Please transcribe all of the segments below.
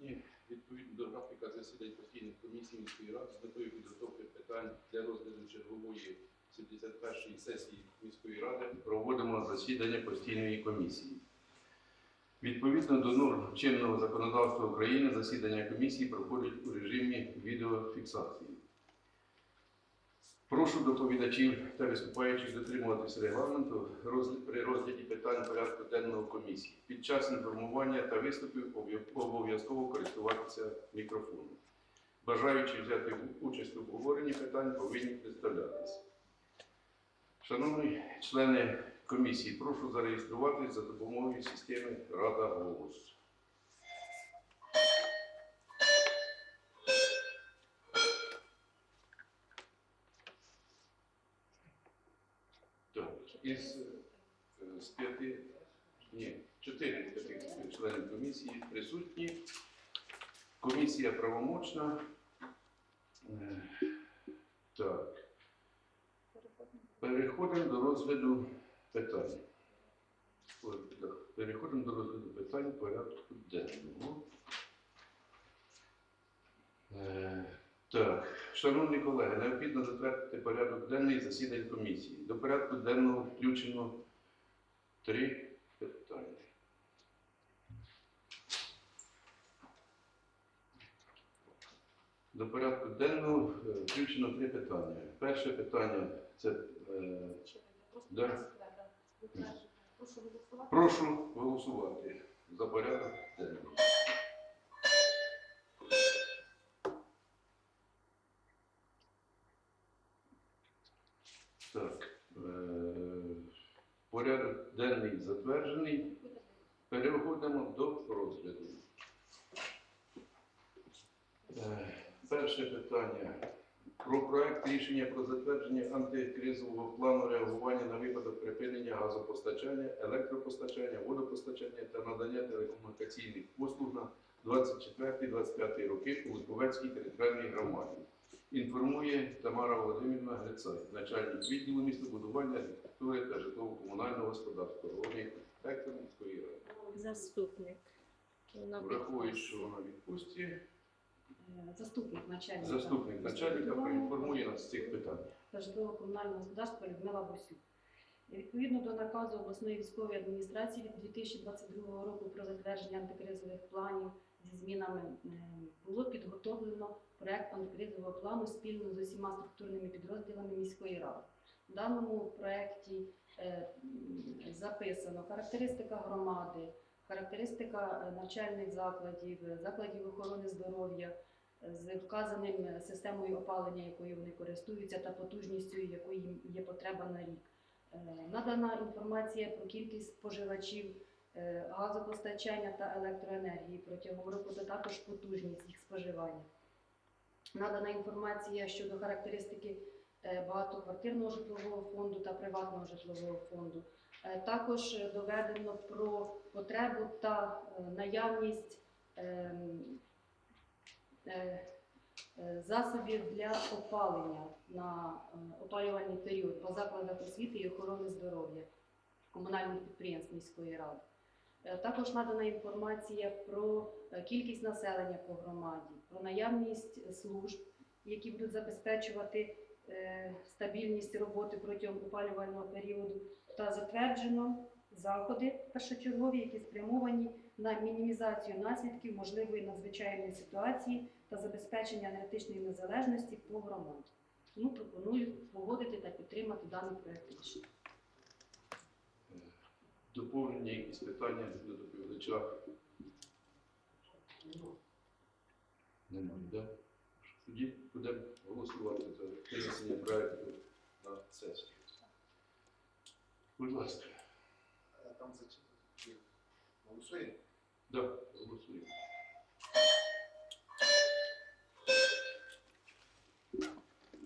присутні. Відповідно до графіка засідань постійних комісій міської ради з метою підготовки питань для розгляду чергової 71-ї сесії міської ради проводимо засідання постійної комісії. Відповідно до норм чинного законодавства України, засідання комісії проходять у режимі відеофіксації. Прошу доповідачів та виступаючих дотримуватися регламенту при розгляді питань порядку денного комісії. Під час інформування та виступів обов'язково користуватися мікрофоном. Бажаючи взяти участь у обговоренні питань, повинні представлятися. Шановні члени комісії, прошу зареєструватись за допомогою системи Рада голос. Так, із, е, з п'яти, ні, чотири п'яти членів комісії присутні. Комісія правомочна. Е, Так. Переходимо до розгляду питань. Переходимо до розгляду питань порядку денного. Е, Так, шановні колеги, необхідно затвердити порядок денний засідань комісії. До порядку денного включено три питання. До порядку денного е, включено три питання. Перше питання це е, Да. Прошу голосувати. Прошу голосувати за порядок денний. Так, е, порядок денний затверджений. Переходимо до розгляду. Е, Перше питання. Про проект рішення про затвердження антикризового плану реагування на випадок припинення газопостачання, електропостачання, водопостачання та надання телекомунікаційних послуг на 24-25 роки у Липовецькій територіальній громаді. Інформує Тамара Володимирівна Грицай, начальник відділу містобудування, архітектури та житлово-комунального господарства, головний архітектор міської ради. Заступник. Враховуючи, що вона в відпустці, Е, Заступник начальника. заступник начальника проінформує нас з цих питань. та житлово-комунального господарства Людмила Босюк. Відповідно до наказу обласної військової адміністрації від 2022 року про затвердження антикризових планів зі змінами е, було підготовлено проект антикризового плану спільно з усіма структурними підрозділами міської ради. В даному проекті е, записано характеристика громади, характеристика е, навчальних закладів, закладів охорони здоров'я з вказаним системою опалення, якою вони користуються, та потужністю, якої їм є потреба на рік. Надана інформація про кількість споживачів газопостачання та електроенергії протягом року, та також потужність їх споживання. Надана інформація щодо характеристики е, багатоквартирного житлового фонду та приватного житлового фонду. Е, Також е, доведено про потребу та е, наявність ем, е, е, засобів для опалення на е, опалювальний період по закладах освіти і охорони здоров'я комунальних підприємств міської ради. Е, Також надана інформація про е, кількість населення по громаді, про наявність служб, які будуть забезпечувати е, стабільність роботи протягом опалювального періоду, та затверджено заходи першочергові, які спрямовані на мінімізацію наслідків можливої надзвичайної ситуації та забезпечення енергетичної незалежності по громаді. Тому пропоную погодити та підтримати даний проект рішення. Доповнення якісь питання до доповідача? Немає, да? Тоді будемо голосувати за винесення проекту на сесію. Будь ласка, А Там зачитати. Голосуємо? да, голосуємо.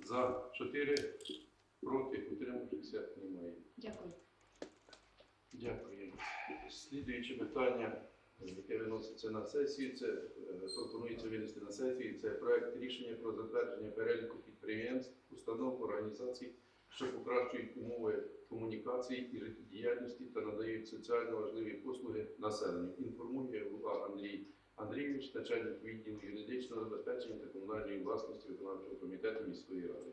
За 4, проти, утримавшихся немає. Дякую. Дякую. Слідуюче питання, яке виноситься на сесію, це е, пропонується винести на сесію. Це проект рішення про затвердження переліку підприємств, установ, організацій, що покращують умови комунікації і життєдіяльності та надають соціально важливі послуги населенню. Інформує голова Андрій Андрійович, начальник відділу юридичного забезпечення та комунальної власності виконавчого комітету міської ради.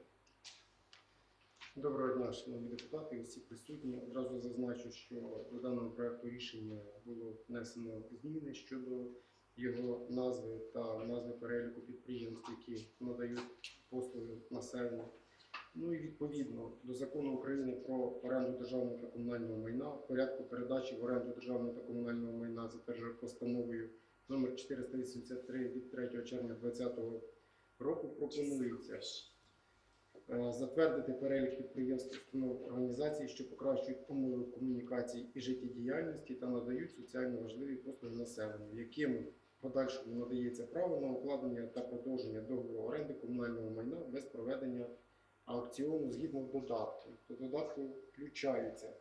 Доброго дня, шановні депутати, всі присутні. Одразу зазначу, що до даного проекту рішення було внесено зміни щодо його назви та назви переліку підприємств, які надають послуги населенню. Ну і відповідно до закону України про оренду державного та комунального майна, порядку передачі в оренду державного та комунального майна затверджує постановою номер 483 від 3 червня 2020 року пропонується затвердити перелік підприємств, установ організацій, що покращують умови комунікації і життєдіяльності та надають соціально важливі послуги населенню, яким подальшому надається право на укладення та продовження договору оренди комунального майна без проведення аукціону згідно додатку. До додатку включаються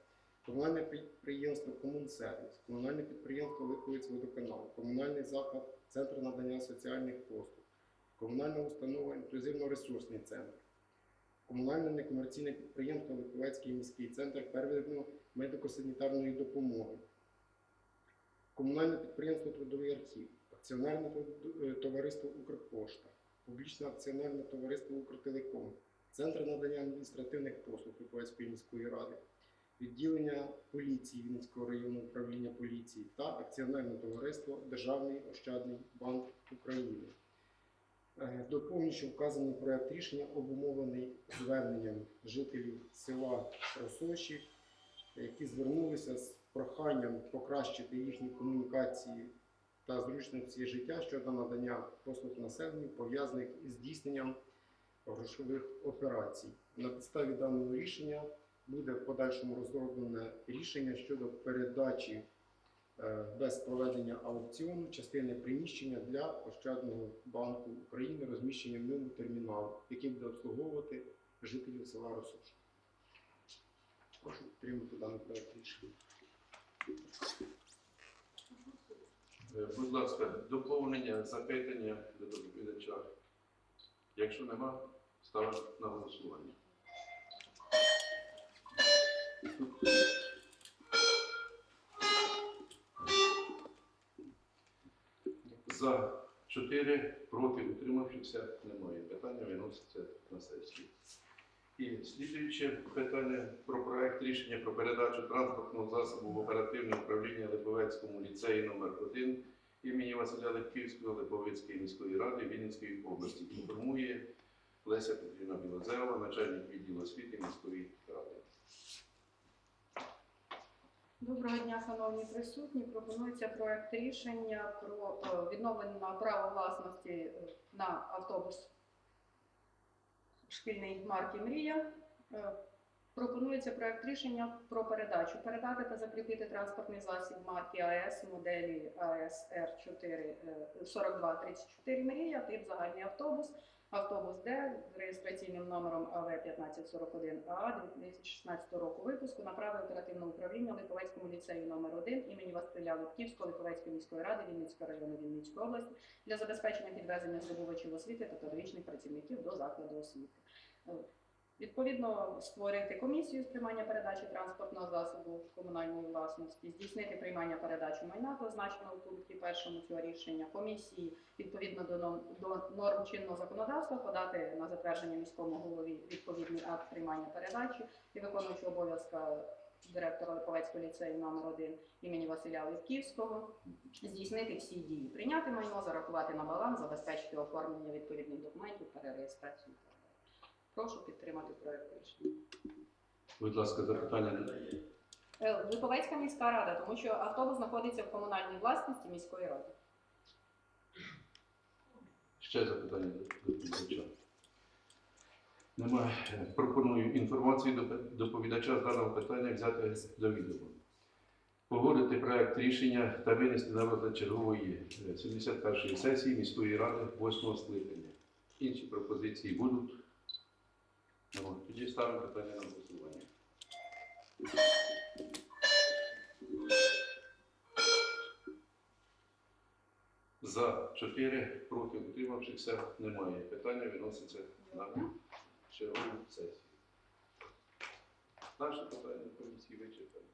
комунальне підприємство Комунсервіс, комунальне підприємство Липовець водоканал, комунальний заклад Центр надання соціальних послуг, комунальна установа інклюзивно-ресурсний центр комунальне некомерційне підприємство Липовецький міський центр первинної медико-санітарної допомоги, комунальне підприємство Трудовий архів, акціонерне е, товариство Укрпошта, публічне акціонерне товариство Укртелеком, Центр надання адміністративних послуг Липовецької міської ради, відділення поліції Вінницького районного управління поліції та акціонерне товариство Державний ощадний банк України. Е, Доповнюючи вказаний проект рішення обумовлений зверненням жителів села Росоші, які звернулися з проханням покращити їхні комунікації та зручності життя щодо надання послуг населенню, пов'язаних із здійсненням грошових операцій. На підставі даного рішення буде в подальшому розроблене рішення щодо передачі без проведення аукціону частини приміщення для Ощадного банку України розміщення в ньому терміналу, який буде обслуговувати жителів села Росош. Прошу підтримати даний проект рішення. Е, Будь ласка, доповнення, запитання до доповідача. Якщо нема, ставимо на голосування. За 4, проти, утримавшихся немає. Питання виноситься на сесію. І слідуюче питання про проект рішення про передачу транспортного засобу в оперативне управління Липовецькому ліцеї номер 1 імені Василя Липківського Липовецької міської ради Вінницької області. Інформує Леся Петрівна Білозерова, начальник відділу освіти міської ради. Доброго дня, шановні присутні. Пропонується проект рішення про е, відновлення права власності е, на автобус шкільний марки Мрія. Е, Пропонується проект рішення про передачу. Передати та закріпити транспортний засіб марки АЕС моделі АСР 4 4234 Мрія, тип загальний автобус. Автобус Д з реєстраційним номером АВ 1541А 2016 року випуску направив оперативне управління Липовецькому ліцею номер 1 імені Василя Липківського Липовецької міської ради Вінницького району Вінницької області для забезпечення підвезення здобувачів освіти та педагогічних працівників до закладу освіти. Відповідно, створити комісію з приймання передачі транспортного засобу комунальної власності, здійснити приймання передачі майна, зазначеного в пункті першому цього рішення. Комісії відповідно до норм, чинного законодавства подати на затвердження міському голові відповідний акт приймання передачі і виконуючи обов'язки директора Липовецького ліцею номер 1 імені Василя Липківського, здійснити всі дії, прийняти майно, зарахувати на баланс, забезпечити оформлення відповідних документів, перереєстрацію. Прошу підтримати проект рішення. Будь ласка, запитання. Е, Липовецька міська рада, тому що автобус знаходиться в комунальній власності міської ради. Ще запитання до доповідача. Немає. Пропоную інформацію доповідача з даного питання взяти до відома. Погодити проект рішення та винести на розгляд чергової е, 71-ї сесії міської ради 8 скликання. Інші пропозиції будуть. Тоді ставимо питання на голосування. За 4, проти утримавшихся немає. Питання виноситься на чергову сесію. Наше питання комісії вичерпано.